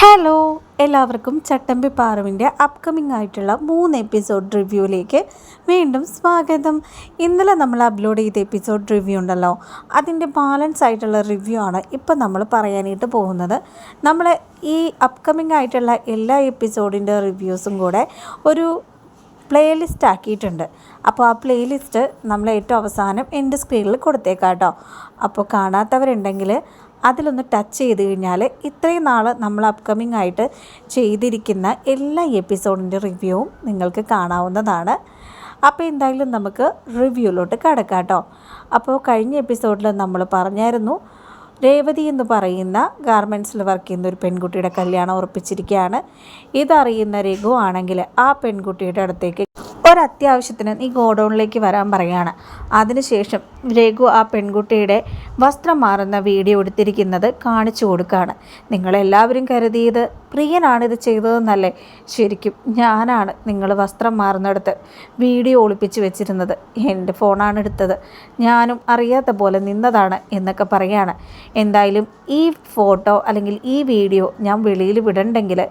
Hello എല്ലാവർക്കും ചട്ടമ്പി പാറുവിന്റെ upcoming ആയിട്ടുള്ള മൂന്ന് എപ്പിസോഡ് റിവ്യൂയിലേക്ക് വീണ്ടും സ്വാഗതം. ഇന്നലെ നമ്മൾ അപ്ലോഡ് ചെയ്ത എപ്പിസോഡ് റിവ്യൂ ഉണ്ടല്ലോ അതിന്റെ ബാലൻസ് ആയിട്ടുള്ള റിവ്യൂ ആണ് ഇപ്പം നമ്മൾ പറയാനായിട്ട് പോകുന്നത്. നമ്മൾ ഈ അപ്കമിംഗ് ആയിട്ടുള്ള എല്ലാ എപ്പിസോഡിന്റെ റിവ്യൂസും കൂടെ ഒരു പ്ലേലിസ്റ്റ് ആക്കിയിട്ടുണ്ട്. അപ്പോൾ ആ പ്ലേലിസ്റ്റ് നമ്മൾ ഏറ്റവും അവസാനം എന്റെ സ്ക്രീനിൽ കൊടുത്തേക്കാം കേട്ടോ അപ്പോൾ കാണാത്തവരുണ്ടെങ്കിൽ അതിലൊന്ന് ടച്ച് ചെയ്ത് കഴിഞ്ഞാൽ ഇത്രയും നാൾ നമ്മൾ അപ്കമിങ് ആയിട്ട് ചെയ്തിരിക്കുന്ന എല്ലാ എപ്പിസോഡിന്റെ റിവ്യൂവും നിങ്ങൾക്ക് കാണാവുന്നതാണ്. അപ്പോൾ എന്തായാലും നമുക്ക് റിവ്യൂലോട്ട് കടക്കാം കേട്ടോ. അപ്പോൾ കഴിഞ്ഞ എപ്പിസോഡിൽ നമ്മൾ പറഞ്ഞായിരുന്നു രേവതി എന്ന് പറയുന്ന ഗാർമെന്റ്സിൽ വർക്ക് ചെയ്യുന്ന ഒരു പെൺകുട്ടിയുടെ കല്യാണം ഉറപ്പിച്ചിരിക്കുകയാണ്. ഇതറിയുന്ന രഘു ആണെങ്കിൽ ആ പെൺകുട്ടിയുടെ അടുത്തേക്ക് ഒരത്യാവശ്യത്തിന് നീ ഗോഡൗണിലേക്ക് വരാൻ പറയുകയാണ്. അതിനുശേഷം രഘു ആ പെൺകുട്ടിയുടെ വസ്ത്രം മാറുന്ന വീഡിയോ എടുത്തിരിക്കുന്നത് കാണിച്ചു കൊടുക്കുകയാണ്. നിങ്ങളെല്ലാവരും കരുതിയത് പ്രിയനാണ് ഇത് ചെയ്തതെന്നല്ലേ? ശരിക്കും ഞാനാണ് നിങ്ങൾ വസ്ത്രം മാറുന്നിടത്ത് വീഡിയോ ഒളിപ്പിച്ച് വെച്ചിരുന്നത്. എന്റെ ഫോണാണ് എടുത്തത്. ഞാനും അറിയാത്ത പോലെ നിന്നതാണ് എന്നൊക്കെ പറയാണ് എന്തായാലും ഈ ഫോട്ടോ അല്ലെങ്കിൽ ഈ വീഡിയോ ഞാൻ വെളിയിൽ വിടണ്ടെങ്കിൽ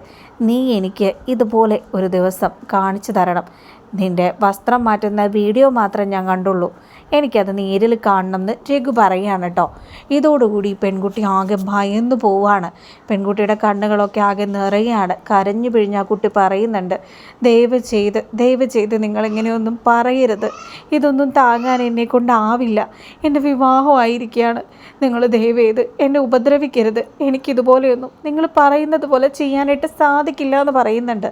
നീ എനിക്ക് ഇതുപോലെ ഒരു ദിവസം കാണിച്ചു തരണം. നിന്റെ വസ്ത്രം മാറ്റുന്ന വീഡിയോ മാത്രം ഞാൻ കണ്ടുള്ളൂ. എനിക്കത് നേരിൽ കാണണം എന്ന് രഘു പറയുകയാണ് കേട്ടോ. ഇതോടുകൂടി പെൺകുട്ടി ആകെ ഭയന്നു പോവാണ് പെൺകുട്ടിയുടെ കണ്ണുകളൊക്കെ ആകെ നിറയാണ് കരഞ്ഞു പിഴിഞ്ഞ ആ കുട്ടി പറയുന്നുണ്ട് ദയവ് ചെയ്ത് ദയവ് ചെയ്ത് നിങ്ങളിങ്ങനെയൊന്നും പറയരുത്. ഇതൊന്നും താങ്ങാൻ എന്നെ കൊണ്ടാവില്ല. എന്റെ വിവാഹമായിരിക്കുകയാണ് നിങ്ങൾ ദയവ് ചെയ്ത് എന്നെ ഉപദ്രവിക്കരുത്. എനിക്കിതുപോലെയൊന്നും നിങ്ങൾ പറയുന്നത് പോലെ ചെയ്യാനായിട്ട് സാധിക്കില്ല എന്ന് പറയുന്നുണ്ട്.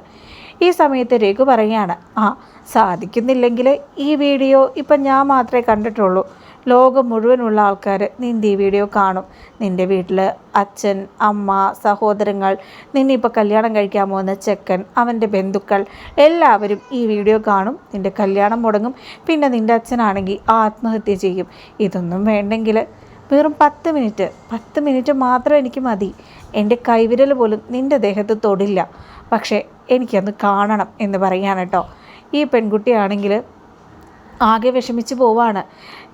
ഈ സമയത്ത് രഘു പറയുകയാണ് ആ സാധിക്കുന്നില്ലെങ്കിൽ ഈ വീഡിയോ ഇപ്പം ഞാൻ മാത്രമേ കണ്ടിട്ടുള്ളൂ. ലോകം മുഴുവനുള്ള ആൾക്കാർ നിന്റെ ഈ വീഡിയോ കാണും. നിന്റെ വീട്ടിൽ അച്ഛൻ അമ്മ സഹോദരങ്ങൾ നിന്നിപ്പോൾ കല്യാണം കഴിക്കാൻ പോകുന്ന ചെക്കൻ അവന്റെ ബന്ധുക്കൾ എല്ലാവരും ഈ വീഡിയോ കാണും. നിന്റെ കല്യാണം മുടങ്ങും. പിന്നെ നിന്റെ അച്ഛനാണെങ്കിൽ ആത്മഹത്യ ചെയ്യും. ഇതൊന്നും വേണ്ടെങ്കിൽ വെറും പത്ത് മിനിറ്റ് പത്ത് മിനിറ്റ് മാത്രം എനിക്ക് മതി. എന്റെ കൈവിരൽ പോലും നിന്റെ ദേഹത്ത് തൊടില്ല. പക്ഷേ എനിക്കന്ന് കാണണം എന്ന് പറയാണ് കേട്ടോ. ഈ പെൺകുട്ടിയാണെങ്കിൽ ആകെ വിഷമിച്ച് പോവാണ്.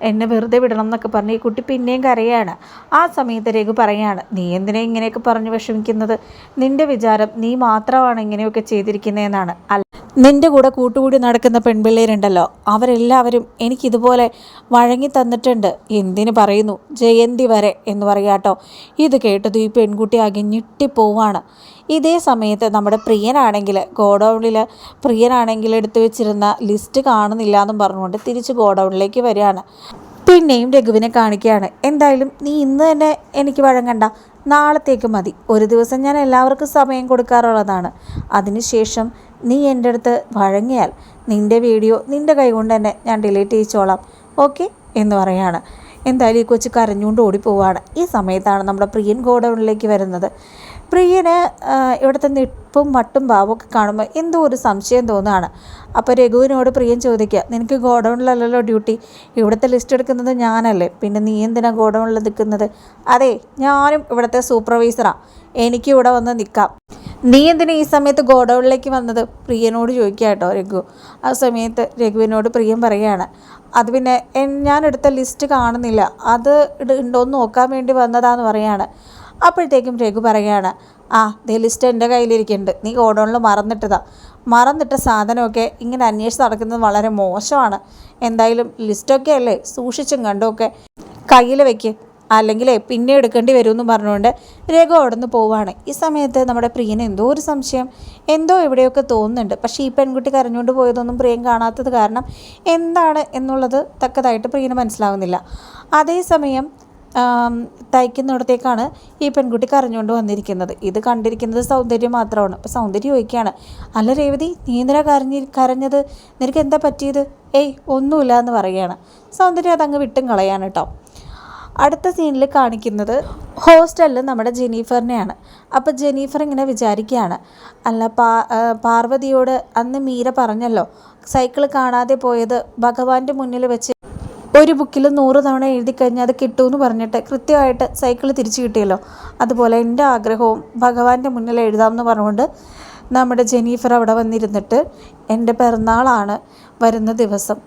എന്നെ വെറുതെ വിടണം എന്നൊക്കെ പറഞ്ഞ് ഈ കുട്ടി പിന്നെയും കരയാണ്. ആ സമയത്ത് രഘു പറയാണ് നീ എന്തിനാ ഇങ്ങനെയൊക്കെ പറഞ്ഞ് വിഷമിക്കുന്നത്? നിന്റെ വിചാരം നീ മാത്രമാണ് ഇങ്ങനെയൊക്കെ ചെയ്തിരിക്കുന്നതെന്നാണ്. അല്ല നിന്റെ കൂടെ കൂട്ടുകൂടി നടക്കുന്ന പെൺപിള്ളേരുണ്ടല്ലോ അവരെല്ലാവരും എനിക്കിതുപോലെ വഴങ്ങി തന്നിട്ടുണ്ട്. എന്തിന് പറയുന്നു? ജയന്തി വരെ എന്ന് പറയാട്ടോ ഇത് കേട്ടത് ഈ പെൺകുട്ടി ആകെ ഞെട്ടിപ്പോവാണ്. ഇതേ സമയത്ത് നമ്മുടെ പ്രിയനാണെങ്കിൽ ഗോഡൗണിൽ പ്രിയനാണെങ്കിൽ എടുത്തു വെച്ചിരുന്ന ലിസ്റ്റ് കാണുന്നില്ല എന്നും പറഞ്ഞുകൊണ്ട് തിരിച്ച് ഗോഡൗണിലേക്ക് വരികയാണ്. പിന്നെയും രഘുവിനെ കാണിക്കുകയാണ്. എന്തായാലും നീ ഇന്ന് തന്നെ എനിക്ക് വഴങ്ങണ്ട നാളത്തേക്ക് മതി. ഒരു ദിവസം ഞാൻ എല്ലാവർക്കും സമയം കൊടുക്കാറുള്ളതാണ്. അതിനുശേഷം നീ എന്റെ അടുത്ത് വഴങ്ങിയാൽ നിന്റെ വീഡിയോ നിന്റെ കൈകൊണ്ട് തന്നെ ഞാൻ ഡിലീറ്റ് ചെയ്യിച്ചോളാം. ഓക്കെ? എന്ന് പറയാണ്. എന്തായാലും ഈ കൊച്ചു കരഞ്ഞുകൊണ്ട് ഓടിപ്പോവാണ്. ഈ സമയത്താണ് നമ്മുടെ പ്രിയൻ ഗോഡൗണിലേക്ക് വരുന്നത്. പ്രിയന് ഇവിടുത്തെ നിപ്പും മട്ടും ഭാവമൊക്കെ കാണുമ്പോൾ എന്തോ ഒരു സംശയം തോന്നുകയാണ്. അപ്പോൾ രഘുവിനോട് പ്രിയൻ ചോദിക്കുക നിനക്ക് ഗോഡൗണിലല്ലല്ലോ ഡ്യൂട്ടി? ഇവിടുത്തെ ലിസ്റ്റ് എടുക്കുന്നത് ഞാനല്ലേ? പിന്നെ നീ എന്തിനാണ് ഗോഡൗണിൽ നിൽക്കുന്നത്? അതെ ഞാനും ഇവിടുത്തെ സൂപ്പർവൈസറാണ് എനിക്ക് ഇവിടെ വന്ന് നിൽക്കാം. നീ എന്തിനാ ഈ സമയത്ത് ഗോഡൗണിലേക്ക് വന്നത്? പ്രിയനോട് ചോദിക്കുക കേട്ടോ രഘു. ആ സമയത്ത് രഘുവിനോട് പ്രിയൻ പറയുകയാണ് അത് പിന്നെ ഞാൻ എടുത്ത ലിസ്റ്റ് കാണുന്നില്ല. അത് ഉണ്ടോയെന്ന് നോക്കാൻ വേണ്ടി വന്നതാന്ന് പറയാണ്. അപ്പോഴത്തേക്കും രഘു പറയുകയാണ് ആ ദേ ലിസ്റ്റ് എന്റെ കയ്യിലിരിക്കുന്നുണ്ട്. നീ ഗോഡൗണിൽ മറന്നിട്ടതാ. മറന്നിട്ട സാധനമൊക്കെ ഇങ്ങനെ അന്വേഷിച്ച് നടക്കുന്നത് വളരെ മോശമാണ്. എന്തായാലും ലിസ്റ്റൊക്കെ അല്ലേ? സൂക്ഷിച്ചും കണ്ടുമൊക്കെ കയ്യിൽ വെക്ക്. അല്ലെങ്കിൽ പിന്നെ എടുക്കേണ്ടി വരുമെന്ന് പറഞ്ഞുകൊണ്ട് രഘു അവിടെ നിന്ന് പോവാണ്. ഈ സമയത്ത് നമ്മുടെ പ്രിയന് എന്തോ ഒരു സംശയം എന്തോ എവിടെയൊക്കെ തോന്നുന്നുണ്ട്. പക്ഷേ ഈ പെൺകുട്ടി കരഞ്ഞുകൊണ്ട് പോയതൊന്നും പ്രിയൻ കാണാത്തത് കാരണം എന്താണ് എന്നുള്ളത് തക്കതായിട്ട് പ്രിയന് മനസ്സിലാവുന്നില്ല. അതേസമയം തയ്ക്കുന്നിടത്തേക്കാണ് ഈ പെൺകുട്ടി കരഞ്ഞുകൊണ്ട് വന്നിരിക്കുന്നത്. ഇത് കണ്ടിരിക്കുന്നത് സൗന്ദര്യം മാത്രമാണ്. അപ്പോൾ സൗന്ദര്യം ചോദിക്കുകയാണ് അല്ല രേവതി നീ എന്തിനാ കരഞ്ഞി കരഞ്ഞത്? നിനക്ക് എന്താ പറ്റിയത്? ഏയ് ഒന്നുമില്ല എന്ന് പറയുകയാണ്. സൗന്ദര്യം അതങ്ങ് വിട്ടും കളയാണ് കേട്ടോ. അടുത്ത സീനിൽ കാണിക്കുന്നത് ഹോസ്റ്റലിൽ നമ്മുടെ ജെനീഫറിനെയാണ്. അപ്പോൾ ജെനീഫർ ഇങ്ങനെ വിചാരിക്കുകയാണ് അല്ല പാ പാർവതിയോട് അന്ന് മീര പറഞ്ഞല്ലോ സൈക്കിൾ കാണാതെ പോയത് ഭഗവാന്റെ മുന്നിൽ വെച്ച് ഒരു ബുക്കിൽ നൂറ് തവണ എഴുതി കഴിഞ്ഞാൽ അത് കിട്ടുമെന്ന് പറഞ്ഞിട്ട് കൃത്യമായിട്ട് സൈക്കിൾ തിരിച്ചു കിട്ടിയല്ലോ. അതുപോലെ എന്റെ ആഗ്രഹവും ഭഗവാന്റെ മുന്നിൽ എഴുതാമെന്ന് പറഞ്ഞുകൊണ്ട് നമ്മുടെ ജെനീഫർ അവിടെ വന്നിരുന്നിട്ട് എന്റെ പിറന്നാളാണ് വരുന്ന ദിവസം.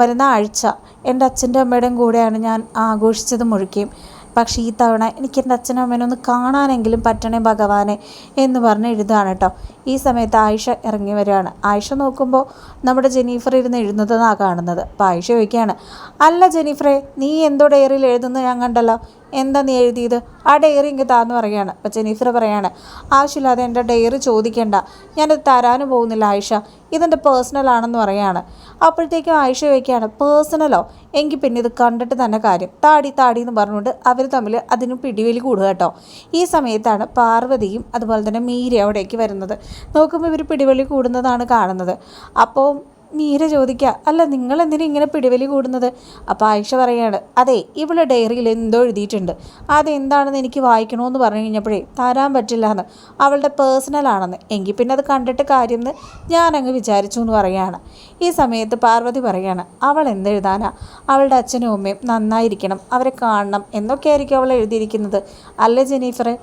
വരുന്ന ആഴ്ച എന്റെ അച്ഛന്റെ അമ്മയുടെയും കൂടെയാണ് ഞാൻ ആഘോഷിച്ചത് മുഴുക്കിയും. പക്ഷേ ഈ തവണ എനിക്ക് എന്റെ അച്ഛനും അമ്മേനെ ഒന്ന് കാണാനെങ്കിലും പറ്റണേ ഭഗവാനെ എന്ന് പറഞ്ഞ് എഴുതുകയാണ് കേട്ടോ. ഈ സമയത്ത് ആയിഷ ഇറങ്ങി വരികയാണ്. ആയിഷ നോക്കുമ്പോൾ നമ്മുടെ ജെനീഫർ ഇരുന്ന് എഴുതുന്നതാണ് കാണുന്നത്. അപ്പോൾ ആയിഷ ചോദിക്കുകയാണ് അല്ല ജെനീഫറെ നീ എന്തോ ഡയറിയിൽ എഴുതുന്നത് ഞാൻ കണ്ടല്ലോ. എന്താ നീ എഴുതിയത്? ആ ഡയറി ഇങ്ങ് താന്ന് പറയാണ്. അപ്പം ജെനീഫർ പറയാണ് ആവശ്യമില്ലാതെ എന്റെ ഡയറി ചോദിക്കേണ്ട. ഞാനത് തരാനും പോകുന്നില്ല ആയിഷ. ഇതെന്റെ പേഴ്സണൽ ആണെന്ന് പറയാണ്. അപ്പോഴത്തേക്കും ആയിഷ ചോദിക്കുകയാണ് പേഴ്സണലോ എങ്കിൽ പിന്നെ ഇത് കണ്ടിട്ട് തന്നെ കാര്യം. താടി താടി എന്ന് പറഞ്ഞുകൊണ്ട് അവർ തമ്മിൽ അതിന് പിടിവലി കൂടുക കേട്ടോ. ഈ സമയത്താണ് പാർവതിയും അതുപോലെ തന്നെ മീര അവിടേക്ക് വരുന്നത്. നോക്കുമ്പോൾ ഇവർ പിടിവലി കൂടുന്നതാണ് കാണുന്നത്. അപ്പോൾ മീര ചോദിക്കുക അല്ല നിങ്ങൾ എന്തിനാ ഇങ്ങനെ പിടിവലി കൂടുന്നത്? അപ്പോൾ ആയിഷ പറയുകയാണ് അതെ ഇവിടെ ഡയറിയിൽ എന്തോ എഴുതിയിട്ടുണ്ട്. അതെന്താണെന്ന് എനിക്ക് വായിക്കണമെന്ന് പറഞ്ഞു കഴിഞ്ഞപ്പോഴേ തരാൻ പറ്റില്ല എന്ന് അവളുടെ പേഴ്സണൽ ആണെന്ന്. എങ്കിൽ പിന്നെ അത് കണ്ടിട്ട് കാര്യം എന്ന് ഞാനങ്ങ് വിചാരിച്ചു എന്ന് പറയുകയാണ് ഈ സമയത്ത് പാർവതി പറയാണ് അവൾ എന്തെഴുതാനാ? അവളുടെ അച്ഛനും അമ്മയും നന്നായിരിക്കണം. അവരെ കാണണം. എന്നൊക്കെ ആയിരിക്കും അവൾ എഴുതിയിരിക്കുന്നത്. അല്ലേ ജെനീഫറെ?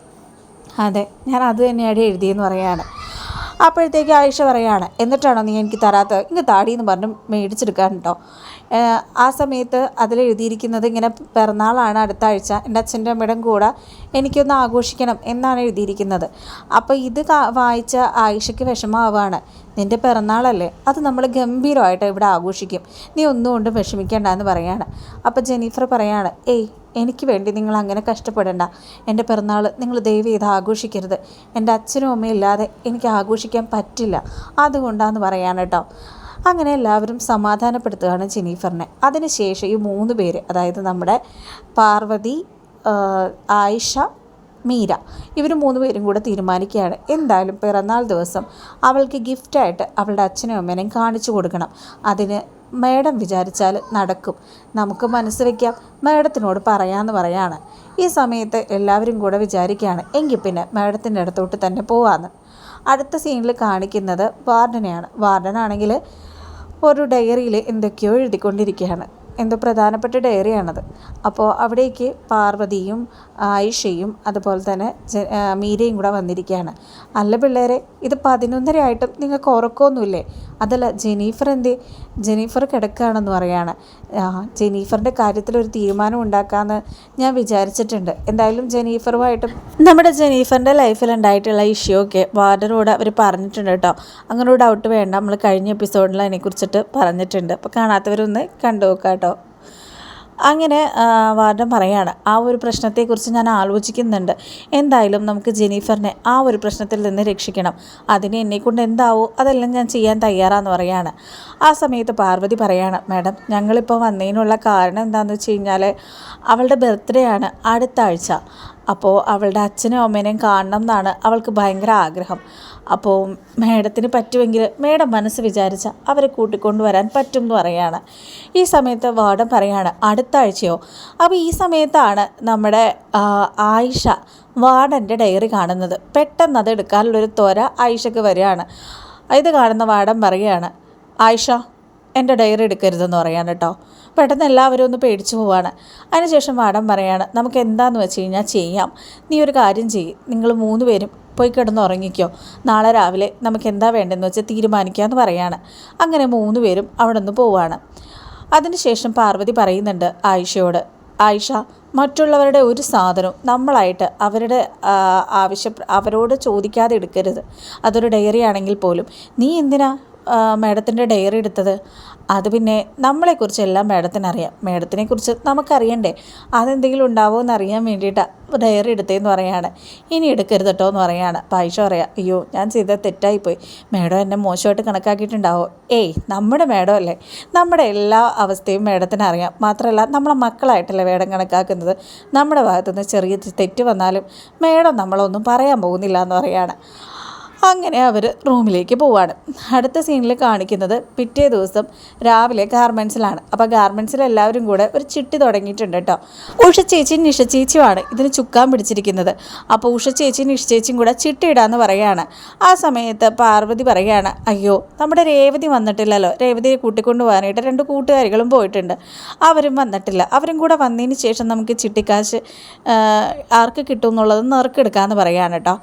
അതെ ഞാൻ അത് തന്നെയാണ് എഴുതിയെന്ന് പറയാണ്. അപ്പോഴത്തേക്ക് ആയിഷ പറയാണ് എന്നിട്ടാണോ നീ എനിക്ക് തരാത്തത്? ഇങ്ങ് താടി എന്ന് പറഞ്ഞ് മേടിച്ചെടുക്കാൻ കേട്ടോ ആ സമയത്ത് അതിലെഴുതിയിരിക്കുന്നത് ഇങ്ങനെ പിറന്നാളാണ് അടുത്ത ആഴ്ച എന്റെ അച്ഛന്റെ അമ്മയുടെ കൂടെ എനിക്കൊന്ന് ആഘോഷിക്കണം എന്നാണ് എഴുതിയിരിക്കുന്നത്. അപ്പോൾ ഇത് വായിച്ച ആയിഷയ്ക്ക് വിഷമമാവാണ്. നിന്റെ പിറന്നാളല്ലേ? അത് നമ്മൾ ഗംഭീരമായിട്ട് ഇവിടെ ആഘോഷിക്കും. നീ ഒന്നും കൊണ്ടും വിഷമിക്കേണ്ട എന്ന് പറയാണ്. അപ്പോൾ ജെനീഫർ പറയാണ് ഏയ് എനിക്ക് വേണ്ടി നിങ്ങൾ അങ്ങനെ കഷ്ടപ്പെടേണ്ട. എന്റെ പിറന്നാൾ നിങ്ങൾ ദയവ് ചെയ്ത് ആഘോഷിക്കരുത്. എന്റെ അച്ഛനും അമ്മയും ഇല്ലാതെ എനിക്ക് ആഘോഷിക്കാൻ പറ്റില്ല. അതുകൊണ്ടാന്ന് പറയാണ് കേട്ടോ. അങ്ങനെ എല്ലാവരും സമാധാനപ്പെടുത്തുകയാണ് ജെനീഫറിനെ അതിനുശേഷം ഈ മൂന്ന് പേര് അതായത് നമ്മുടെ പാർവതി ആയിഷ മീര. ഇവർ പേരും കൂടെ തീരുമാനിക്കുകയാണ്. എന്തായാലും പിറന്നാൾ ദിവസം അവൾക്ക് ഗിഫ്റ്റായിട്ട് അവളുടെ അച്ഛനും അമ്മേനെയും കാണിച്ചു കൊടുക്കണം. അതിന് മേഡം വിചാരിച്ചാൽ നടക്കും. നമുക്ക് മനസ്സ് വയ്ക്കാം മേഡത്തിനോട് പറയാമെന്ന് പറയാണ്. ഈ സമയത്ത് എല്ലാവരും കൂടെ വിചാരിക്കുകയാണ്. എങ്കിൽ പിന്നെ മേഡത്തിന്റെ അടുത്തോട്ട് തന്നെ പോവാമെന്ന് അടുത്ത സീനിൽ കാണിക്കുന്നത് വാർഡനെയാണ്. വാർഡനാണെങ്കിൽ ഒരു ഡയറിയിൽ എന്തൊക്കെയോ എഴുതിക്കൊണ്ടിരിക്കുകയാണ്. എന്തോ പ്രധാനപ്പെട്ട ഡയറിയാണത്. അപ്പോൾ അവിടേക്ക് പാർവതിയും ആയിഷയും അതുപോലെ തന്നെ മീരയും കൂടെ വന്നിരിക്കുകയാണ് അല്ല പിള്ളേരെ ഇത് പതിനൊന്നര ആയിട്ടും നിങ്ങൾക്ക് ഉറക്കമൊന്നുമില്ലേ? അതല്ല ജെനീഫർ എന്തേ ജെനീഫർ കിടക്കുകയാണെന്ന് പറയാണ്. ജെനീഫറിന്റെ കാര്യത്തിൽ ഒരു തീരുമാനം ഉണ്ടാക്കാമെന്ന് ഞാൻ വിചാരിച്ചിട്ടുണ്ട്. എന്തായാലും ജെനീഫറുമായിട്ട് നമ്മുടെ ജെനീഫറിന്റെ ലൈഫിൽ ഉണ്ടായിട്ടുള്ള ഇഷ്യൂ ഒക്കെ വാർഡനോട് അവർ പറഞ്ഞിട്ടുണ്ട് കേട്ടോ. അങ്ങനെ ഒരു ഡൗട്ട് വേണ്ട. നമ്മൾ കഴിഞ്ഞ എപ്പിസോഡിൽ അതിനെക്കുറിച്ചിട്ട് പറഞ്ഞിട്ടുണ്ട്. അപ്പോൾ കാണാത്തവരൊന്ന് കണ്ടു നോക്കാം കേട്ടോ അങ്ങനെ വാർഡൻ പറയാണ് ആ ഒരു പ്രശ്നത്തെക്കുറിച്ച് ഞാൻ ആലോചിക്കുന്നുണ്ട്. എന്തായാലും നമുക്ക് ജെനീഫറിനെ ആ ഒരു പ്രശ്നത്തിൽ നിന്ന് രക്ഷിക്കണം. അതിന് എന്നെക്കൊണ്ട് എന്താവോ? അതെല്ലാം ഞാൻ ചെയ്യാൻ തയ്യാറാന്ന് പറയാണ്. ആ സമയത്ത് പാർവതി പറയാണ് മാഡം ഞങ്ങളിപ്പോൾ വന്നതിനുള്ള കാരണം എന്താണെന്ന് വെച്ച് കഴിഞ്ഞാൽ അവളുടെ ബർത്ത്ഡേ ആണ് അടുത്ത ആഴ്ച. അപ്പോൾ അവളുടെ അച്ഛനും അമ്മേനെയും കാണണം എന്നാണ് അവൾക്ക് ഭയങ്കര ആഗ്രഹം. അപ്പോൾ മേഡത്തിന് പറ്റുമെങ്കിൽ മേഡം മനസ്സ് വിചാരിച്ച അവരെ കൂട്ടിക്കൊണ്ടുവരാൻ പറ്റും എന്ന് പറയാണ് ഈ സമയത്ത് വാർഡൻ പറയാണ് അടുത്ത ആഴ്ചയോ? അപ്പോൾ ഈ സമയത്താണ് നമ്മുടെ ആയിഷ വാർഡന്റെ ഡയറി കാണുന്നത്. പെട്ടെന്ന് അത് എടുക്കാനുള്ളൊരു ത്വര ആയിഷയ്ക്ക് വരികയാണ്. ഇത് കാണുന്ന വാർഡൻ പറയുകയാണ് ആയിഷ എന്റെ ഡയറി എടുക്കരുതെന്ന് പറയാണ് കേട്ടോ. പെട്ടെന്ന് എല്ലാവരും ഒന്ന് പേടിച്ചു പോവാണ്. അതിനുശേഷം മാഡം പറയാണ് നമുക്ക് എന്താന്ന് വെച്ച് കഴിഞ്ഞാൽ ചെയ്യാം. നീ ഒരു കാര്യം ചെയ്യ്. നിങ്ങൾ മൂന്ന് പേരും പോയി കിടന്ന് ഉറങ്ങിക്കോ. നാളെ രാവിലെ നമുക്ക് എന്താ വേണ്ടതെന്ന് വെച്ചാൽ തീരുമാനിക്കാമെന്ന് പറയാണ്. അങ്ങനെ മൂന്ന് പേരും അവിടെ നിന്ന് പോവാണ്. അതിനുശേഷം പാർവതി പറയുന്നുണ്ട് ആയിഷയോട് ആയിഷ മറ്റുള്ളവരുടെ ഒരു സാധനവും നമ്മളായിട്ട് അവരുടെ ആവശ്യ അവരോട് ചോദിക്കാതെ എടുക്കരുത്. അതൊരു ഡയറി ആണെങ്കിൽ പോലും. നീ എന്തിനാ മാഡത്തിന്റെ ഡയറി എടുത്തത്. അത് പിന്നെ നമ്മളെക്കുറിച്ചെല്ലാം മാഡത്തിന് അറിയാം മാഡത്തിനെ കുറിച്ച് നമുക്കറിയണ്ടേ? അതെന്തെങ്കിലും ഉണ്ടാവുമോ എന്ന് അറിയാൻ വേണ്ടിയിട്ട് ഡയറി എടുത്തേന്ന് പറയാണ്. ഇനി എടുക്കരുത് കേട്ടോ എന്ന് പറയാണ്. പായിഷ പറയാം അയ്യോ ഞാൻ ചെയ്ത തെറ്റായിപ്പോയി. മാഡം എന്നെ മോശമായിട്ട് കണക്കാക്കിയിട്ടുണ്ടാവോ? ഏയ് നമ്മുടെ മാഡം അല്ലേ? നമ്മുടെ എല്ലാ അവസ്ഥയും മാഡത്തിന് അറിയാം മാത്രമല്ല നമ്മളെ മക്കളായിട്ടല്ലേ വേടം കണക്കാക്കുന്നത്? നമ്മുടെ ഭാഗത്തുനിന്ന് ചെറിയ തെറ്റ് വന്നാലും മാഡം നമ്മളൊന്നും പറയാൻ പോകുന്നില്ല എന്ന് പറയാണ്. അങ്ങനെ അവർ റൂമിലേക്ക് പോവാണ്. അടുത്ത സീനിൽ കാണിക്കുന്നത് പിറ്റേ ദിവസം രാവിലെ ഗാർമെൻസിലാണ് അപ്പോൾ ഗാർമെൻസിൽ എല്ലാവരും കൂടെ ഒരു ചിട്ടി തുടങ്ങിയിട്ടുണ്ട് കേട്ടോ ഉഷ ചേച്ചി നിഷ ചേച്ചിയുമാണ് ഇതിന് ചുക്കാൻ പിടിച്ചിരിക്കുന്നത്. അപ്പോൾ ഉഷ ചേച്ചി നിഷ ചേച്ചിയും കൂടെ ചിട്ടി ഇടാന്ന് പറയാണ് ആ സമയത്ത് പാർവതി പറയുകയാണ് അയ്യോ നമ്മുടെ രേവതി വന്നിട്ടില്ലല്ലോ. രേവതിയെ കൂട്ടിക്കൊണ്ടു പോകാനായിട്ട് രണ്ട് കൂട്ടുകാരികളും പോയിട്ടുണ്ട്. അവരും വന്നിട്ടില്ല. അവരും കൂടെ വന്നതിന് ശേഷം നമുക്ക് ചിട്ടിക്കാശ് ആർക്ക് കിട്ടും എന്നുള്ളത് നെറുക്കെടുക്കാമെന്ന് പറയുകയാണ് കേട്ടോ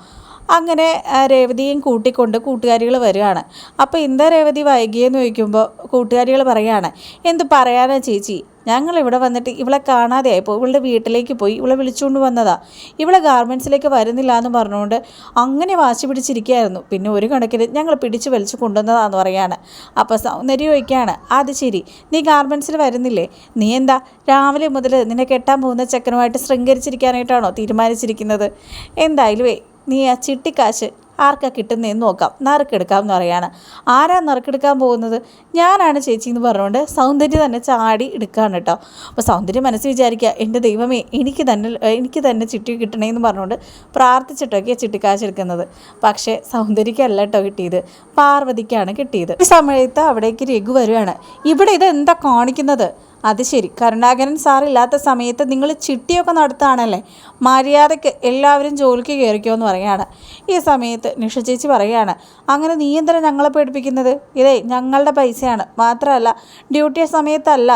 അങ്ങനെ രേവതിയും കൂട്ടിക്കൊണ്ട് കൂട്ടുകാരികൾ വരികയാണ്. അപ്പോൾ എന്താ രേവതി വൈകിയെന്ന് ചോദിക്കുമ്പോൾ കൂട്ടുകാരികൾ പറയുകയാണ് എന്ത് പറയാനാ ചേച്ചി? ഞങ്ങൾ ഇവിടെ വന്നിട്ട് ഇവളെ കാണാതെയായപ്പോൾ ഇവളുടെ വീട്ടിലേക്ക് പോയി ഇവളെ വിളിച്ചുകൊണ്ട് വന്നതാ. ഇവളെ ഗാർമെന്റ്സിലേക്ക് വരുന്നില്ല എന്ന് പറഞ്ഞുകൊണ്ട് അങ്ങനെ വാശി പിടിച്ചിരിക്കുകയായിരുന്നു. പിന്നെ ഒരു കണക്കിന് ഞങ്ങൾ പിടിച്ചു വലിച്ചു കൊണ്ടുവന്നതാന്ന് പറയാണ്. അപ്പോൾ സൗന്ദര്യം ഒക്കെയാണ് അത് ശരി. നീ ഗാർമെന്റ്സിൽ വരുന്നില്ലേ? നീ എന്താ രാവിലെ മുതൽ നിന്നെ കെട്ടാൻ പോകുന്ന ചെക്കനുമായിട്ട് ശൃംഗരിച്ചിരിക്കാനായിട്ടാണോ തീരുമാനിച്ചിരിക്കുന്നത്? എന്തായാലും നീ ആ ചിട്ടിക്കാശ് ആർക്കാ കിട്ടുന്നതെന്ന് നോക്കാം. നറുക്കെടുക്കാം എന്ന് പറയാണ്. ആരാ നറുക്കെടുക്കാൻ പോകുന്നത്? ഞാനാണ് ചേച്ചി എന്ന് പറഞ്ഞുകൊണ്ട് സൗന്ദര്യം തന്നെ ചാടി എടുക്കുകയാണ് കേട്ടോ. അപ്പോൾ സൗന്ദര്യം മനസ്സിൽ വിചാരിക്കുക എന്റെ ദൈവമേ എനിക്ക് തന്നെ എനിക്ക് തന്നെ ചിട്ടി കിട്ടണേ കിട്ടണേന്ന് പറഞ്ഞുകൊണ്ട് പ്രാർത്ഥിച്ചിട്ടൊക്കെ ചിട്ടിക്കാശെടുക്കുന്നത് പക്ഷേ സൗന്ദര്യക്കല്ല കേട്ടോ കിട്ടിയത്. പാർവതിക്കാണ് കിട്ടിയത്. ഈ സമയത്ത് അവിടേക്ക് രഘു വരുവാണ്. ഇവിടെ ഇത് എന്താ കാണിക്കുന്നത്? അത് ശരി. കരുണാകരൻ സാർ ഇല്ലാത്ത സമയത്ത് നിങ്ങൾ ചിട്ടിയൊക്കെ നടത്തുകയാണല്ലേ? മര്യാദയ്ക്ക് എല്ലാവരും ജോലിക്ക് കയറിക്കോ എന്ന് പറയാണ് ഈ സമയത്ത് നിഷ ചേച്ചി പറയാണ് അങ്ങനെ നീ എന്തിനാ ഞങ്ങളെ പേടിപ്പിക്കുന്നത്? ഇതേ ഞങ്ങളുടെ പൈസയാണ്. മാത്രമല്ല ഡ്യൂട്ടി സമയത്തല്ല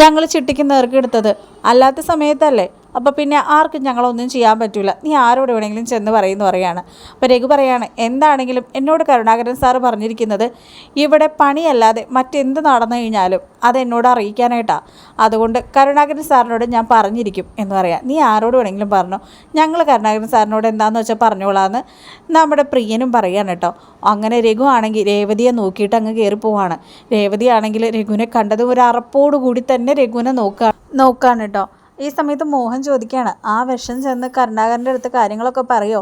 ഞങ്ങൾ ചിട്ടിക്ക് നേർക്കെടുത്തത് അല്ലാത്ത സമയത്തല്ലേ അപ്പോൾ പിന്നെ ആർക്കും ഞങ്ങളൊന്നും ചെയ്യാൻ പറ്റില്ല നീ ആരോട് വേണമെങ്കിലും ചെന്ന് പറയുന്നു പറയാണ്. അപ്പോൾ രഘു പറയാണ് എന്താണെങ്കിലും എന്നോട് കരുണാകരൻ സാറ് പറഞ്ഞിരിക്കുന്നത് ഇവിടെ പണിയല്ലാതെ മറ്റെന്ത് നടന്നു കഴിഞ്ഞാലും അത് എന്നോട് അറിയിക്കാനായിട്ടാണ് അതുകൊണ്ട് കരുണാകരൻ സാറിനോട് ഞാൻ പറഞ്ഞിരിക്കും എന്ന് പറയാം. നീ ആരോട് വേണമെങ്കിലും പറഞ്ഞു. ഞങ്ങൾ കരുണാകരൻ സാറിനോട് എന്താണെന്ന് വെച്ചാൽ പറഞ്ഞോളാന്ന് നമ്മുടെ പ്രിയനും പറയാണ് കേട്ടോ. അങ്ങനെ രഘു ആണെങ്കിൽ രേവതിയെ നോക്കിയിട്ട് അങ്ങ് കയറി പോവാണ്. രേവതി ആണെങ്കിൽ രഘുവിനെ കണ്ടതും ഒരു അറപ്പോടു കൂടി തന്നെ രഘുവിനെ നോക്കുക നോക്കാണ് കേട്ടോ. ഈ സമയത്ത് മോഹൻ ചോദിക്കുകയാണ് ആ വിഷം ചെന്ന് കരുണാകരന്റെ അടുത്ത് കാര്യങ്ങളൊക്കെ പറയോ?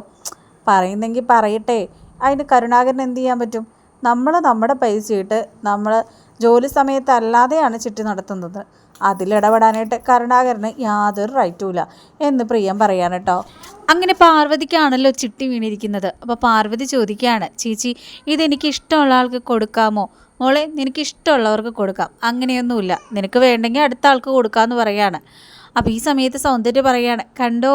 പറയുന്നെങ്കിൽ പറയട്ടെ. അതിന് കരുണാകരൻ എന്ത് ചെയ്യാൻ പറ്റും? നമ്മൾ നമ്മുടെ പൈസ ഇട്ട് നമ്മൾ ജോലി സമയത്ത് അല്ലാതെയാണ് ചിട്ടി നടത്തുന്നത്. അതിലിടപെടാനായിട്ട് കരുണാകരന് യാതൊരു റൈറ്റും ഇല്ല. എന്ന് പ്രിയം പറയാൻ കേട്ടോ. അങ്ങനെ പാർവതിക്കാണല്ലോ ചിട്ടി വീണിരിക്കുന്നത്. അപ്പോൾ പാർവതി ചോദിക്കുകയാണ് ചേച്ചി ഇതെനിക്ക് ഇഷ്ടമുള്ള ആൾക്ക് കൊടുക്കാമോ? മോളെ നിനക്ക് ഇഷ്ടമുള്ളവർക്ക് കൊടുക്കാം. അങ്ങനെയൊന്നുമില്ല. നിനക്ക് വേണ്ടെങ്കിൽ അടുത്ത ആൾക്ക് കൊടുക്കാമെന്ന് പറയാണ്. അപ്പോൾ ഈ സമയത്ത് സൗന്ദര്യം പറയാണ് കണ്ടോ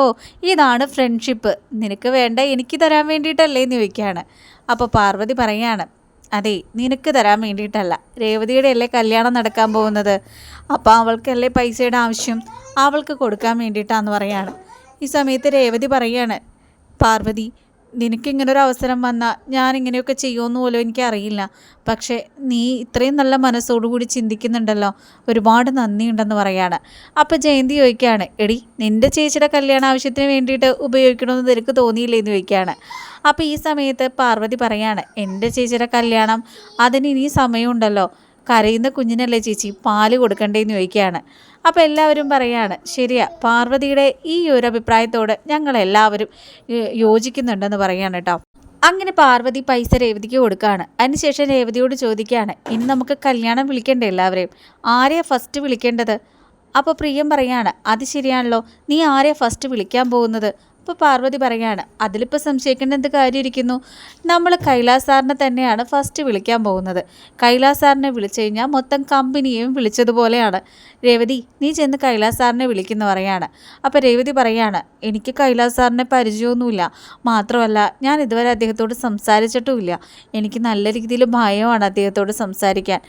ഇതാണ് ഫ്രണ്ട്ഷിപ്പ് നിനക്ക് വേണ്ട എനിക്ക് തരാൻ വേണ്ടിയിട്ടല്ലേ എന്ന് ചോദിക്കുകയാണ്. അപ്പോൾ പാർവതി പറയുകയാണ് അതെ നിനക്ക് തരാൻ വേണ്ടിയിട്ടല്ല. രേവതിയുടെ അല്ലേ കല്യാണം നടക്കാൻ പോകുന്നത്? അപ്പോൾ അവൾക്കല്ലേ പൈസയുടെ ആവശ്യം? അവൾക്ക് കൊടുക്കാൻ വേണ്ടിയിട്ടാന്ന് പറയുകയാണ് ഈ സമയത്ത് രേവതി പറയുകയാണ് പാർവതി നിനക്കിങ്ങനൊരു അവസരം വന്നാൽ ഞാൻ ഇങ്ങനെയൊക്കെ ചെയ്യുമെന്ന് പോലും എനിക്കറിയില്ല. പക്ഷേ നീ ഇത്രയും നല്ല മനസ്സോടുകൂടി ചിന്തിക്കുന്നുണ്ടല്ലോ. ഒരുപാട് നന്ദിയുണ്ടെന്ന് പറയാണ്. അപ്പോൾ ജയന്തി ചോദിക്കുകയാണ് എടി നിന്റെ ചേച്ചിയുടെ കല്യാണ ആവശ്യത്തിന് വേണ്ടിയിട്ട് ഉപയോഗിക്കണമെന്ന് നിനക്ക് തോന്നിയില്ലേ എന്ന് ചോദിക്കുകയാണ് അപ്പോൾ ഈ സമയത്ത് പാർവതി പറയാണ് എന്റെ ചേച്ചിയുടെ കല്യാണം അതിന് ഇനി സമയമുണ്ടല്ലോ. കരയുന്ന കുഞ്ഞിനല്ലേ ചേച്ചി? പാൽ കൊടുക്കണ്ടേന്ന് ചോദിക്കുകയാണ് അപ്പോൾ എല്ലാവരും പറയാണ് ശരിയാ പാർവതിയുടെ ഈ ഒരു അഭിപ്രായത്തോട് ഞങ്ങൾ എല്ലാവരും യോജിക്കുന്നുണ്ടെന്ന് പറയാണ് കേട്ടോ അങ്ങനെ പാർവതി പൈസ രേവതിക്ക് കൊടുക്കുകയാണ് അതിനുശേഷം രേവതിയോട് ചോദിക്കുകയാണ് ഇന്ന് നമുക്ക് കല്യാണം വിളിക്കണ്ടേ എല്ലാവരെയും? ആരെയാ ഫസ്റ്റ് വിളിക്കേണ്ടത്? അപ്പോൾ പ്രിയം പറയാണ് അത് ശരിയാണല്ലോ. നീ ആരെയാ ഫസ്റ്റ് വിളിക്കാൻ പോകുന്നത്? അപ്പോൾ പാർവതി പറയുകയാണ് അതിലിപ്പോൾ സംശയിക്കേണ്ട എന്ത് കാര്യമിരിക്കുന്നു നമ്മൾ കൈലാസ് സാറിനെ തന്നെയാണ് ഫസ്റ്റ് വിളിക്കാൻ പോകുന്നത്. കൈലാസ് സാറിനെ വിളിച്ചു കഴിഞ്ഞാൽ മൊത്തം കമ്പനിയും വിളിച്ചതുപോലെയാണ്. രേവതി നീ ചെന്ന് കൈലാസ് സാറിനെ വിളിക്കുന്ന പറയാണ്. അപ്പോൾ രേവതി പറയാണ് എനിക്ക് കൈലാസ് സാറിനെ പരിചയമൊന്നുമില്ല. മാത്രമല്ല ഞാൻ ഇതുവരെ അദ്ദേഹത്തോട് സംസാരിച്ചിട്ടുമില്ല. എനിക്ക് നല്ല രീതിയിൽ ഭയമാണ് അദ്ദേഹത്തോട് സംസാരിക്കാൻ.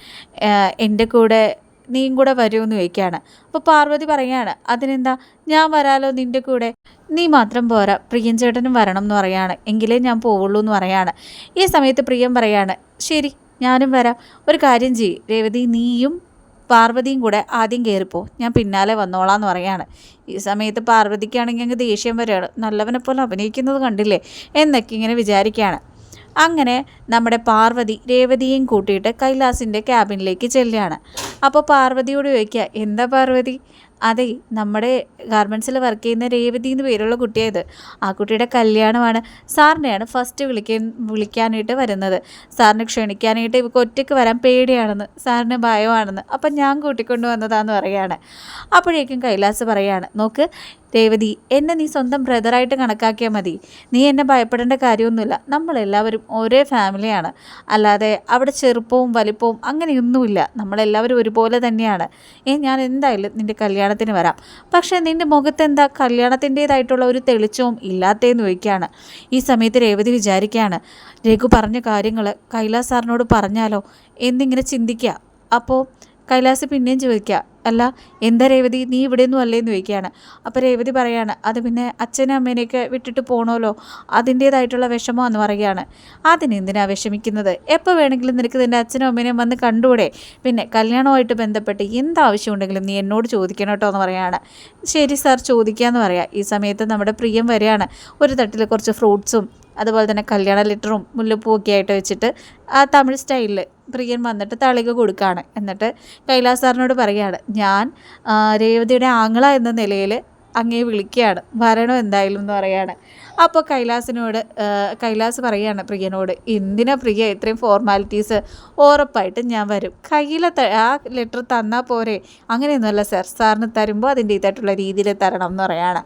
എന്റെ കൂടെ നീയും കൂടെ വരുമെന്ന് ചോദിക്കുകയാണ്. അപ്പോൾ പാർവതി പറയാണ് അതിനെന്താ? ഞാൻ വരാലോ നിന്റെ കൂടെ? നീ മാത്രം പോരാ പ്രിയൻ ചേട്ടനും വരണം എന്ന് പറയാണ് എങ്കിലേ ഞാൻ പോവുള്ളൂ എന്ന് പറയാണ് ഈ സമയത്ത് പ്രിയം പറയാണ് ശരി ഞാനും വരാം. ഒരു കാര്യം ചെയ്യ്. രേവതി നീയും പാർവതിയും കൂടെ ആദ്യം കയറിപ്പോ ഞാൻ പിന്നാലെ വന്നോളാം എന്ന് പറയാണ് ഈ സമയത്ത് പാർവതിക്കാണെങ്കിൽ അങ്ങ് ദേഷ്യം വരികയാണ്. നല്ലവനെ പോലെ അഭിനയിക്കുന്നത് കണ്ടില്ലേ? എന്നൊക്കെ ഇങ്ങനെ വിചാരിക്കുകയാണ്. അങ്ങനെ നമ്മുടെ പാർവതി രേവതിയും കൂട്ടിയിട്ട് കൈലാസിന്റെ ക്യാബിനിലേക്ക് ചെല്ലുകയാണ്. അപ്പോൾ പാർവതിയോട് ചോദിക്കുക എന്താ പാർവതി? അതെ നമ്മുടെ ഗാർമെൻസിൽ വർക്ക് ചെയ്യുന്ന രേവതി എന്ന് പേരുള്ള കുട്ടിയായത്. ആ കുട്ടിയുടെ കല്യാണമാണ്. സാറിനെയാണ് ഫസ്റ്റ് വിളിക്കാൻ വിളിക്കാനായിട്ട് വരുന്നത്. സാറിനെ ക്ഷണിക്കാനായിട്ട് ഇവർക്ക് ഒറ്റയ്ക്ക് വരാൻ പേടിയാണെന്ന് സാറിന് ഭയമാണെന്ന്. അപ്പം ഞാൻ കൂട്ടിക്കൊണ്ട് വന്നതാന്ന് പറയുകയാണ് അപ്പോഴേക്കും കൈലാസ് പറയുകയാണ് നോക്ക് രേവതി എന്നെ നീ സ്വന്തം ബ്രദറായിട്ട് കണക്കാക്കിയാൽ മതി. നീ എന്നെ ഭയപ്പെടേണ്ട കാര്യമൊന്നുമില്ല. നമ്മളെല്ലാവരും ഒരേ ഫാമിലിയാണ്. അല്ലാതെ അവിടെ ചെറുപ്പവും വലിപ്പവും അങ്ങനെയൊന്നുമില്ല. നമ്മളെല്ലാവരും ഒരുപോലെ തന്നെയാണ്. ഏ ഞാൻ എന്തായാലും നിന്റെ കല്യാണത്തിന് വരാം. പക്ഷേ നിന്റെ മുഖത്ത് എന്താ കല്യാണത്തിന്റേതായിട്ടുള്ള ഒരു തെളിച്ചവും ഇല്ലാത്തതെന്ന് ചോദിക്കുകയാണ്. ഈ സമയത്ത് രേവതി വിചാരിക്കുകയാണ് രഘു പറഞ്ഞ കാര്യങ്ങൾ കൈലാസ് സാറിനോട് പറഞ്ഞാലോ? എന്നിങ്ങനെ ചിന്തിക്കുക. അപ്പോൾ കൈലാസ് പിന്നെയും ചോദിക്കുക അല്ല എന്താ രേവതി? നീ ഇവിടെയൊന്നും അല്ലേന്ന് ചോദിക്കുകയാണ്. അപ്പോൾ രേവതി പറയാണ് അത് പിന്നെ അച്ഛനും അമ്മേനെയൊക്കെ വിട്ടിട്ട് പോകണമല്ലോ അതിന്റേതായിട്ടുള്ള വിഷമമെന്ന് പറയുകയാണ്. അതിനെന്തിനാ വിഷമിക്കുന്നത്? എപ്പോൾ വേണമെങ്കിലും നിനക്ക് നിന്റെ അച്ഛനും അമ്മേനെയും വന്ന് കണ്ടുകൂടെ? പിന്നെ കല്യാണവുമായിട്ട് ബന്ധപ്പെട്ട് എന്താവശ്യം ഉണ്ടെങ്കിലും നീ എന്നോട് ചോദിക്കണം കേട്ടോ എന്ന് പറയുകയാണ്. ശരി സാർ ചോദിക്കാമെന്ന് പറയാം. ഈ സമയത്ത് നമ്മുടെ പ്രിയം വരികയാണ് ഒരു തട്ടിൽ കുറച്ച് ഫ്രൂട്ട്സും അതുപോലെ തന്നെ കല്യാണ ലെറ്ററും മുല്ലപ്പൂവൊക്കെ ആയിട്ട് വെച്ചിട്ട് ആ തമിഴ് സ്റ്റൈലിൽ പ്രിയൻ വന്നിട്ട് തളിക കൊടുക്കുകയാണ് എന്നിട്ട് കൈലാസ് സാറിനോട് പറയുകയാണ് ഞാൻ രേവതിയുടെ ആങ്ങള എന്ന നിലയിൽ അങ്ങേ വിളിക്കുകയാണ്. വരണോ എന്തായാലും എന്ന് പറയാണ് അപ്പോൾ കൈലാസിനോട് കൈലാസ് പറയുകയാണ് പ്രിയനോട് എന്തിനാ പ്രിയ ഇത്രയും ഫോർമാലിറ്റീസ് ഉറപ്പായിട്ടും ഞാൻ വരും. കയ്യിൽ ആ ലെറ്റർ തന്നാൽ പോരെ. അങ്ങനെയൊന്നുമല്ല സാർ സാറിന് തരുമ്പോൾ അതിന്റെ ഇതായിട്ടുള്ള രീതിയിൽ തരണം എന്ന് പറയാണ്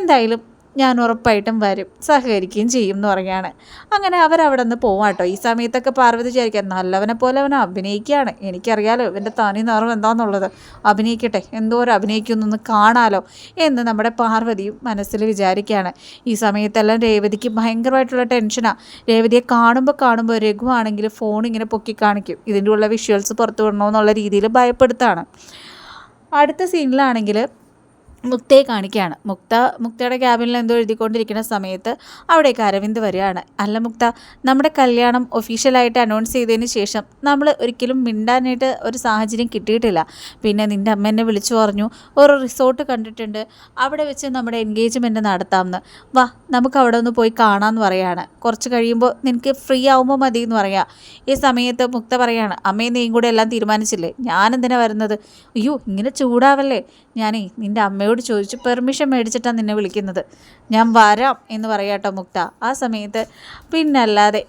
എന്തായാലും ഞാൻ ഉറപ്പായിട്ടും വരും സഹകരിക്കുകയും ചെയ്യും എന്ന് പറയുകയാണ്. അങ്ങനെ അവരവിടെ നിന്ന് പോവാം കേട്ടോ ഈ സമയത്തൊക്കെ പാർവതി വിചാരിക്കാം നല്ലവനെ പോലെ അവൻ അഭിനയിക്കുകയാണ്. എനിക്കറിയാലോ ഇവന്റെ തനി നിറം എന്താണെന്നുള്ളത് അഭിനയിക്കട്ടെ എന്തോരം അഭിനയിക്കുന്നൊന്ന് കാണാലോ എന്ന് നമ്മുടെ പാർവതിയും മനസ്സിൽ വിചാരിക്കുകയാണ്. ഈ സമയത്തെല്ലാം രേവതിക്ക് ഭയങ്കരമായിട്ടുള്ള ടെൻഷനാണ് രേവതിയെ കാണുമ്പോൾ കാണുമ്പോൾ രഘുവാണെങ്കിൽ ഫോൺ ഇങ്ങനെ പൊക്കി കാണിക്കും. ഇതിന്റെ ഉള്ള വിഷ്വൽസ് പുറത്തു വിടണമെന്നുള്ള രീതിയിൽ ഭയപ്പെടുത്താണ്. അടുത്ത സീനിലാണെങ്കിൽ മുക്തയെ കാണിക്കുകയാണ്. മുക്ത മുക്തയുടെ ക്യാബിനിൽ എന്തോ എഴുതിക്കൊണ്ടിരിക്കുന്ന സമയത്ത് അവിടേക്ക് അരവിന്ദ് വരികയാണ്. അല്ല മുക്ത നമ്മുടെ കല്യാണം ഒഫീഷ്യലായിട്ട് അനൗൺസ് ചെയ്തതിന് ശേഷം നമ്മൾ ഒരിക്കലും മിണ്ടാനായിട്ട് ഒരു സാഹചര്യം കിട്ടിയിട്ടില്ല. പിന്നെ നിന്റെ അമ്മ എന്നെ വിളിച്ചു പറഞ്ഞു ഒരു റിസോർട്ട് കണ്ടിട്ടുണ്ട്. അവിടെ വെച്ച് നമ്മുടെ എൻഗേജ്മെന്റ് നടത്താമെന്ന്. വാ നമുക്ക് അവിടെ ഒന്ന് പോയി കാണാമെന്ന് പറയാണ്. കുറച്ച് കഴിയുമ്പോൾ നിനക്ക് ഫ്രീ ആവുമ്പോൾ മതി എന്ന് പറയാം. ഈ സമയത്ത് മുക്ത പറയാണ് അമ്മയും നീയും കൂടെ എല്ലാം തീരുമാനിച്ചില്ലേ? ഞാൻ എന്തിനാണ് വരുന്നത്? അയ്യോ ഇങ്ങനെ ചൂടാവല്ലേ? ഞാനേ നിന്റെ അമ്മയോട് ചോദിച്ചു പെർമിഷൻ മേടിച്ചിട്ടാണ് നിന്നെ വിളിക്കുന്നത്. ഞാൻ വരാം എന്ന് പറയാട്ടോ മുക്ത. ആ സമയത്ത് പിന്നല്ലാതെ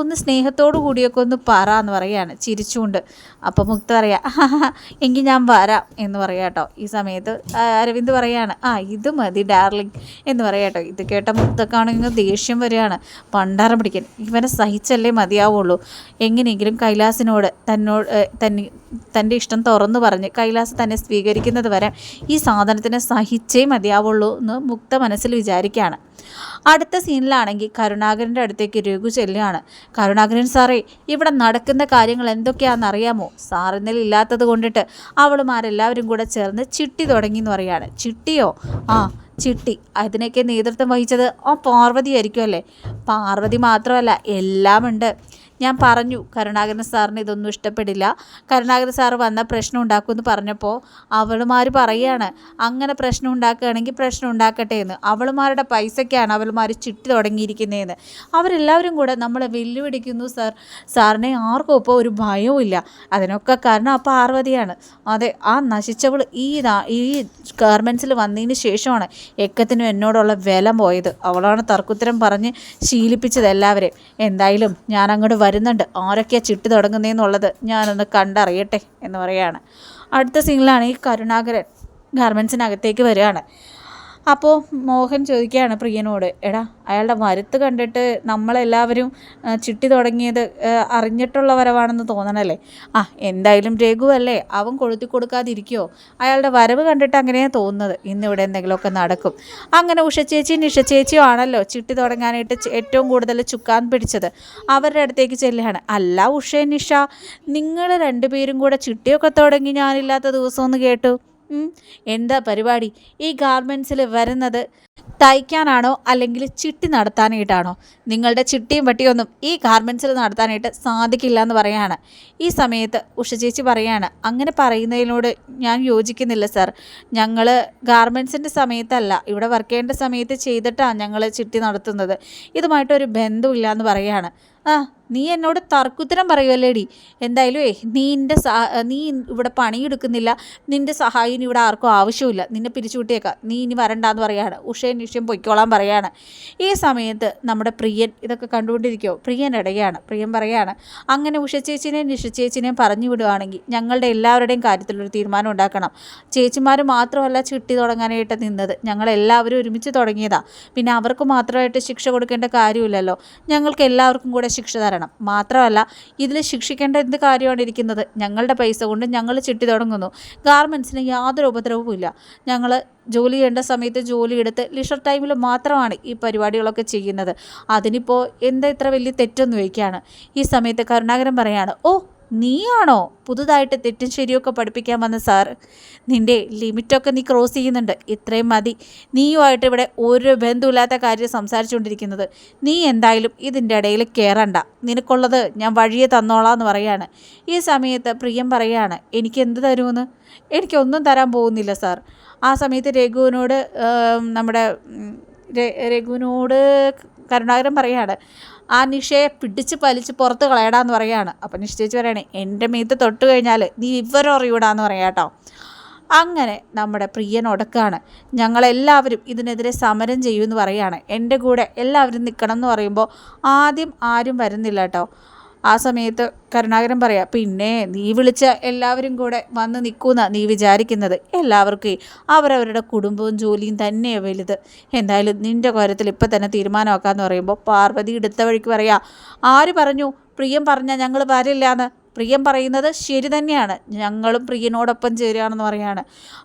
ഒന്ന് സ്നേഹത്തോടു കൂടിയൊക്കെ ഒന്ന് പറ എന്ന് പറയാണ് ചിരിച്ചുകൊണ്ട്. അപ്പോൾ മുക്ത പറയാം എങ്കിൽ ഞാൻ വരാം എന്ന് പറയാം കേട്ടോ ഈ സമയത്ത് അരവിന്ദ് പറയാണ് ആ ഇത് മതി ഡാർലിംഗ് എന്ന് പറയാം കേട്ടോ ഇത് കേട്ട മുക്തക്കാണെങ്കിൽ ദേഷ്യം വരികയാണ്. പണ്ടാരം പിടിക്കാൻ ഇവനെ സഹിച്ചല്ലേ മതിയാവുള്ളൂ. എങ്ങനെയെങ്കിലും കൈലാസിനോട് തന്നോട് തന്നെ തന്റെ ഇഷ്ടം തുറന്നു പറഞ്ഞ് കൈലാസ് തന്നെ സ്വീകരിക്കുന്നത് വരെ ഈ സാധനത്തിനെ സഹിച്ചേ മതിയാവുള്ളൂ എന്ന് മുക്ത മനസ്സിൽ വിചാരിക്കുകയാണ് അടുത്ത സീനിലാണെങ്കിൽ കരുണാകരന്റെ അടുത്തേക്ക് രഘു ചെല്ലുകയാണ്. കരുണാകരൻ സാറേ ഇവിടെ നടക്കുന്ന കാര്യങ്ങൾ എന്തൊക്കെയാണെന്ന് അറിയാമോ സാർ ഇല്ലാത്തത് കൊണ്ടിട്ട് അവളുമാരെല്ലാവരും കൂടെ ചേർന്ന് ചിട്ടി തുടങ്ങി എന്ന് പറയാണ്. ചിട്ടിയോ? ആ ചിട്ടി. അതിനൊക്കെ നേതൃത്വം വഹിച്ചത് ആ പാർവതി ആയിരിക്കും അല്ലേ? പാർവതി മാത്രമല്ല എല്ലാം ഉണ്ട് ഞാൻ പറഞ്ഞു കരുണാകരൻ സാറിന് ഇതൊന്നും ഇഷ്ടപ്പെടില്ല. കരുണാകരൻ സാർ വന്ന പ്രശ്നം ഉണ്ടാക്കുമെന്ന് പറഞ്ഞപ്പോൾ അവളുമാർ പറയുകയാണ് അങ്ങനെ പ്രശ്നം ഉണ്ടാക്കുകയാണെങ്കിൽ പ്രശ്നം ഉണ്ടാക്കട്ടെ എന്ന്. അവളുമാരുടെ പൈസയ്ക്കാണ് അവളുമാർ ചിട്ടി തുടങ്ങിയിരിക്കുന്നതെന്ന്. അവരെല്ലാവരും കൂടെ നമ്മളെ വെല്ലുവിളിക്കുന്നു സാർ. സാറിനെ ആർക്കും ഇപ്പോൾ ഒരു ഭയവും ഇല്ല. അതിനൊക്കെ കാരണം ആ പാർവതിയാണ്. അതെ ആ നശിച്ചവൾ ഈ ഈ ഗാർമെൻസിൽ വന്നതിന് ശേഷമാണ് എക്കത്തിനും എന്നോടുള്ള വില പോയത്. അവളാണ് തർക്കുത്തരം പറഞ്ഞ് ശീലിപ്പിച്ചത് എല്ലാവരെയും. എന്തായാലും ഞാൻ അങ്ങോട്ട് വരുന്നുണ്ട്. ആരൊക്കെയാണ് ചിട്ടി തുടങ്ങുന്നതെന്നുള്ളത് ഞാനൊന്ന് കണ്ടറിയട്ടെ എന്ന് പറയുകയാണ്. അടുത്ത സീനിലാണ് ഈ കരുണാകരൻ ഗാർമെൻസിനകത്തേക്ക് വരികയാണ്. അപ്പോൾ മോഹൻ ചോദിക്കുകയാണ് പ്രിയനോട് എടാ അയാളുടെ വരുത്ത് കണ്ടിട്ട് നമ്മളെല്ലാവരും ചിട്ടി തുടങ്ങിയത് അറിഞ്ഞിട്ടുള്ള വരവാണെന്ന് തോന്നണല്ലേ? ആ എന്തായാലും രഘു അല്ലേ? അവൻ കൊളുത്തി കൊടുക്കാതിരിക്കുമോ അയാളുടെ വരവ് കണ്ടിട്ട് അങ്ങനെയാണ് തോന്നുന്നത്. ഇന്നിവിടെ എന്തെങ്കിലുമൊക്കെ നടക്കും. അങ്ങനെ ഉഷച്ചേച്ചി നിഷച്ചേച്ചിയും ആണല്ലോ ചിട്ടി തുടങ്ങാനായിട്ട് ഏറ്റവും കൂടുതൽ ചുക്കാൻ പിടിച്ചത്. അവരുടെ അടുത്തേക്ക് ചെല്ലുകയാണ്. അല്ല ഉഷ നിഷ നിങ്ങൾ രണ്ടുപേരും കൂടെ ചിട്ടിയൊക്കെ തുടങ്ങി ഞാനില്ലാത്ത ദിവസമൊന്ന് കേട്ടു. എന്താ പരിപാടി? ഈ ഗാർമെൻസിൽ വരുന്നത് തയ്ക്കാനാണോ അല്ലെങ്കിൽ ചിട്ടി നടത്താനായിട്ടാണോ? നിങ്ങളുടെ ചിട്ടിയും വട്ടിയൊന്നും ഈ ഗാർമെൻസിൽ നടത്താനായിട്ട് സാധിക്കില്ല എന്ന് പറയാണ്. ഈ സമയത്ത് ഉഷ ചേച്ചി പറയാണ് അങ്ങനെ പറയുന്നതിനോട് ഞാൻ യോജിക്കുന്നില്ല സർ. ഞങ്ങൾ ഗാർമെൻസിന്റെ സമയത്തല്ല ഇവിടെ വർക്ക് ചെയ്യേണ്ട സമയത്ത് ചെയ്തിട്ടാണ് ഞങ്ങൾ ചിട്ടി നടത്തുന്നത്. ഇതുമായിട്ടൊരു ബന്ധമില്ല എന്ന് പറയാണ്. ആ നീ എന്നോട് തർക്കുത്തരം പറയുമല്ലേടി എന്തായാലും ഏ നീ എന്റെ നീ ഇവിടെ പണിയെടുക്കുന്നില്ല. നിന്റെ സഹായം ഇവിടെ ആർക്കും ആവശ്യമില്ല. നിന്നെ പിരിച്ചുവിട്ടേക്കാം നീ ഇനി വരണ്ടാന്ന് പറയാണ്. ഉഷയും നിഷ്യം പൊയ്ക്കോളാൻ പറയാണ്. ഈ സമയത്ത് നമ്മുടെ പ്രിയൻ ഇതൊക്കെ കണ്ടുകൊണ്ടിരിക്കുമോ പ്രിയൻ ഇടയാണ്. പ്രിയൻ പറയാണ് അങ്ങനെ ഉഷ ചേച്ചിനെയും നിഷ ചേച്ചിനെയും പറഞ്ഞു വിടുവാണെങ്കിൽ ഞങ്ങളുടെ എല്ലാവരുടെയും കാര്യത്തിലൊരു തീരുമാനം ഉണ്ടാക്കണം. ചേച്ചിമാർ മാത്രമല്ല ചിട്ടി തുടങ്ങാനായിട്ട് നിന്നത്. ഞങ്ങളെല്ലാവരും ഒരുമിച്ച് തുടങ്ങിയതാണ് പിന്നെ അവർക്ക് മാത്രമായിട്ട് ശിക്ഷ കൊടുക്കേണ്ട കാര്യമില്ലല്ലോ. ഞങ്ങൾക്ക് എല്ലാവർക്കും കൂടെ ശിക്ഷ തരണം. വേണം. മാത്രമല്ല ഇതിൽ ശിക്ഷിക്കേണ്ട എന്ത് കാര്യമാണ് ഇരിക്കുന്നത്? ഞങ്ങളുടെ പൈസ കൊണ്ട് ഞങ്ങൾ ചിട്ടി തുടങ്ങുന്നു. ഗാർമെൻസിന് യാതൊരു ഉപദ്രവവുമില്ല. ഞങ്ങൾ ജോലി ചെയ്യേണ്ട സമയത്ത് ജോലി എടുത്ത് ലിഷർ ടൈമിൽ മാത്രമാണ് ഈ പരിപാടികളൊക്കെ ചെയ്യുന്നത്. അതിനിപ്പോൾ എന്താ ഇത്ര വലിയ തെറ്റൊന്നും വയ്ക്കുകയാണ് ഈ സമയത്ത് കരുണാകരൻ പറയാണ് ഓ നീയാണോ പുതുതായിട്ട് തെറ്റും ശരിയൊക്കെ പഠിപ്പിക്കാൻ വന്ന സാറ് നിന്റെ ലിമിറ്റൊക്കെ നീ ക്രോസ് ചെയ്യുന്നുണ്ട്. ഇത്രയും മതി. നീയുമായിട്ട് ഇവിടെ ഒരു ബന്ധമില്ലാത്ത കാര്യം സംസാരിച്ചുകൊണ്ടിരിക്കുന്നത്. നീ എന്തായാലും ഇതിന്റെ ഇടയിൽ കയറണ്ട നിനക്കുള്ളത് ഞാൻ വഴിയെ തന്നോളാന്ന് പറയാണ്. ഈ സമയത്ത് പ്രിയം പറയാണ് എനിക്ക് എന്ത് തരുമെന്ന്? എനിക്കൊന്നും തരാൻ പോകുന്നില്ല സാർ. ആ സമയത്ത് രഘുവിനോട് നമ്മുടെ രഘുവിനോട് കരുണാകരൻ പറയാണ് ആ നിഷയെ പിടിച്ച് വലിച്ച് പുറത്ത് കളയടാന്ന് പറയാണ്. അപ്പം നിശ്ചയിച്ച് പറയണേ എന്റെ മീത്ത് തൊട്ട് കഴിഞ്ഞാൽ നീ വിവരം അറിയൂടാന്ന് പറയാം കേട്ടോ അങ്ങനെ നമ്മുടെ പ്രിയൻ ഒടക്കാണ് ഞങ്ങളെല്ലാവരും ഇതിനെതിരെ സമരം ചെയ്യുമെന്ന് പറയാണ്. എന്റെ കൂടെ എല്ലാവരും നിൽക്കണം എന്ന് പറയുമ്പോൾ ആദ്യം ആരും വരുന്നില്ല കേട്ടോ ആ സമയത്ത് കരുണാകരൻ പറയാം പിന്നെ നീ വിളിച്ച എല്ലാവരും കൂടെ വന്ന് നിൽക്കുന്ന നീ വിചാരിക്കുന്നത്. എല്ലാവർക്കും അവരവരുടെ കുടുംബവും ജോലിയും തന്നെയാണ് വലുത്. എന്തായാലും നിന്റെ കാര്യത്തിൽ ഇപ്പം തന്നെ തീരുമാനമാക്കാമെന്ന് പറയുമ്പോൾ പാർവതി എടുത്ത വഴിക്ക് പറയാ ആര് പറഞ്ഞു? പ്രിയം പറഞ്ഞാൽ ഞങ്ങൾ വരില്ലാന്ന്. പ്രിയം പറയുന്നത് ശരി തന്നെയാണ്. ഞങ്ങളും പ്രിയനോടൊപ്പം ചേരുകയാണെന്ന് പറയാണ്.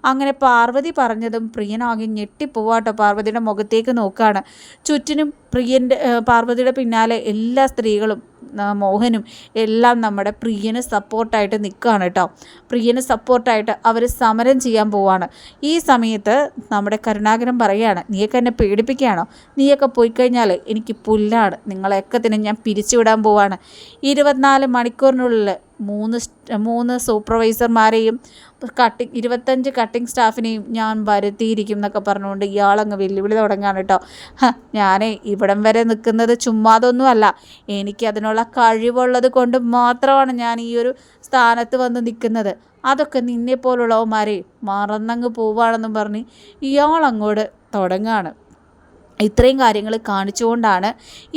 അങ്ങനെ പാർവതി പറഞ്ഞതും പ്രിയനാകെ ഞെട്ടിപ്പോവാട്ടോ പാർവതിയുടെ മുഖത്തേക്ക് നോക്കുകയാണ് ചുറ്റിനും പ്രിയന്റെ പാർവതിയുടെ പിന്നാലെ എല്ലാ സ്ത്രീകളും മോഹനും എല്ലാം നമ്മുടെ പ്രിയന് സപ്പോർട്ടായിട്ട് നിൽക്കുകയാണ് കേട്ടോ. പ്രിയന് സപ്പോർട്ടായിട്ട് അവർ സമരം ചെയ്യാൻ പോവാണ്. ഈ സമയത്ത് നമ്മുടെ കരുണാകരൻ പറയുകയാണ് നീയൊക്കെ എന്നെ പേടിപ്പിക്കുകയാണോ? നീയൊക്കെ പോയി കഴിഞ്ഞാൽ എനിക്ക് പുല്ലാണ്. നിങ്ങളെയൊക്കെ തന്നെ ഞാൻ പിരിച്ചുവിടാൻ പോവാണ്. ഇരുപത്തിനാല് മണിക്കൂറിനുള്ളിൽ മൂന്ന് മൂന്ന് സൂപ്പർവൈസർമാരെയും കട്ടിങ് ഇരുപത്തഞ്ച് കട്ടിങ് സ്റ്റാഫിനെയും ഞാൻ വരുത്തിയിരിക്കും എന്നൊക്കെ പറഞ്ഞുകൊണ്ട് ഇയാളങ്ങ് വെല്ലുവിളി തുടങ്ങുകയാണ് കേട്ടോ. ഞാൻ ഇവിടം വരെ നിൽക്കുന്നത് ചുമ്മാതൊന്നുമല്ല എനിക്ക് അതിനുള്ള കഴിവുള്ളത് കൊണ്ട് മാത്രമാണ് ഞാൻ ഈ ഒരു സ്ഥാനത്ത് വന്ന് നിൽക്കുന്നത്. അതൊക്കെ നിന്നെ പോലുള്ളവന്മാരെ മറന്നങ്ങ് പോവുകയാണെന്നും പറഞ്ഞ് ഇയാളങ്ങോട്ട് തുടങ്ങുകയാണ് ഇത്രയും കാര്യങ്ങൾ കാണിച്ചുകൊണ്ടാണ്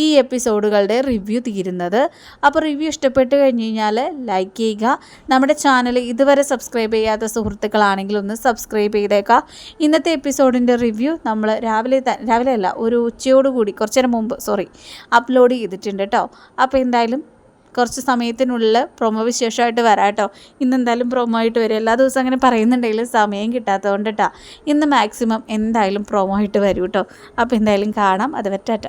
ഈ എപ്പിസോഡുകളുടെ റിവ്യൂ തീരുന്നത്. അപ്പോൾ റിവ്യൂ ഇഷ്ടപ്പെട്ട് കഴിഞ്ഞ് കഴിഞ്ഞാൽ ലൈക്ക് ചെയ്യുക. നമ്മുടെ ചാനൽ ഇതുവരെ സബ്സ്ക്രൈബ് ചെയ്യാത്ത സുഹൃത്തുക്കളാണെങ്കിൽ ഒന്ന് സബ്സ്ക്രൈബ് ചെയ്തേക്കാം ഇന്നത്തെ എപ്പിസോഡിന്റെ റിവ്യൂ നമ്മൾ രാവിലെ രാവിലെ അല്ല ഒരു ഉച്ചയോടുകൂടി കുറച്ചു നേരം മുമ്പ് സോറി അപ്ലോഡ് ചെയ്തിട്ടുണ്ട് കേട്ടോ. അപ്പോൾ എന്തായാലും കുറച്ച് സമയത്തിനുള്ളിൽ പ്രൊമോ വിശേഷമായിട്ട് വരാം കേട്ടോ ഇന്ന് എന്തായാലും പ്രൊമോ ആയിട്ട് വരും. എല്ലാ ദിവസവും അങ്ങനെ പറയുന്നുണ്ടെങ്കിലും സമയം കിട്ടാത്തതുകൊണ്ട് കേട്ടോ ഇന്ന് മാക്സിമം എന്തായാലും പ്രൊമോ ആയിട്ട് വരും കേട്ടോ അപ്പോൾ എന്തായാലും കാണാം. അത് പറ്റാറ്റ